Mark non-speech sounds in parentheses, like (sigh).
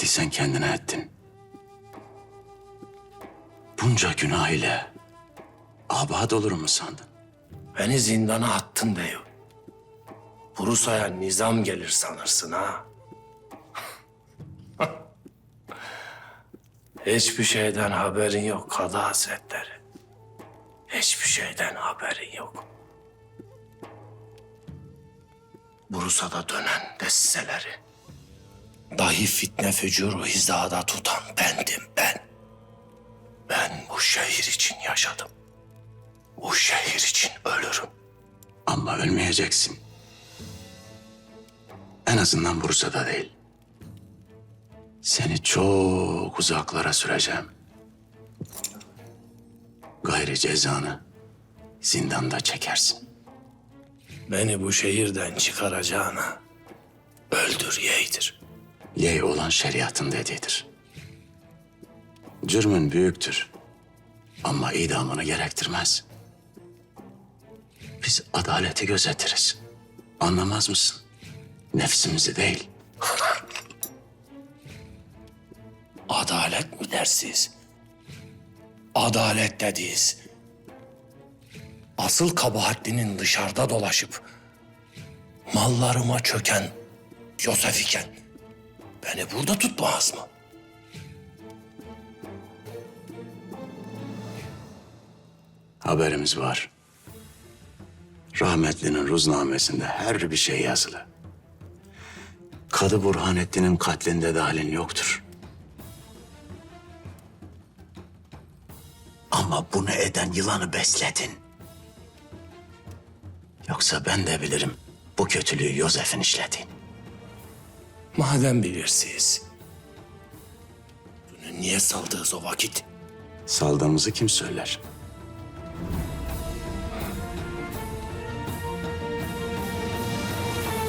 ettiysen kendine ettin. Bunca günah ile abad olurum mu sandın? Beni zindana attın diyor. Bursa'ya nizam gelir sanırsın ha. (laughs) Hiçbir şeyden haberin yok Kadı Hazretleri. Hiçbir şeyden haberin yok. Bursa'da dönen destiseleri, dahi fitne fücuru hizada tutan bendim ben. Ben bu şehir için yaşadım. Bu şehir için ölürüm. Ama ölmeyeceksin. En azından Bursa'da değil. Seni çok uzaklara süreceğim. Gayri cezanı zindanda çekersin. Beni bu şehirden çıkaracağına. Yey olan şeriatın dediğidir. Cürmün büyüktür ama idamını gerektirmez. Biz adaleti gözetiriz. Anlamaz mısın? Nefsimizi değil. Adalet mi dersiz? Adalet dediğiz. Asıl kabahatlinin dışarıda dolaşıp mallarıma çöken Yosef iken beni burada tutmaz mı? Haberimiz var. Rahmetlinin ruznamesinde her bir şey yazılı. Kadı Burhanettin'in katlinde de halin yoktur. Ama bunu eden yılanı besledin. Yoksa ben de bilirim bu kötülüğü Yosef'in işlediğini. Madem bilirsiniz. Bunu niye saldınız o vakit? Saldığımızı kim söyler?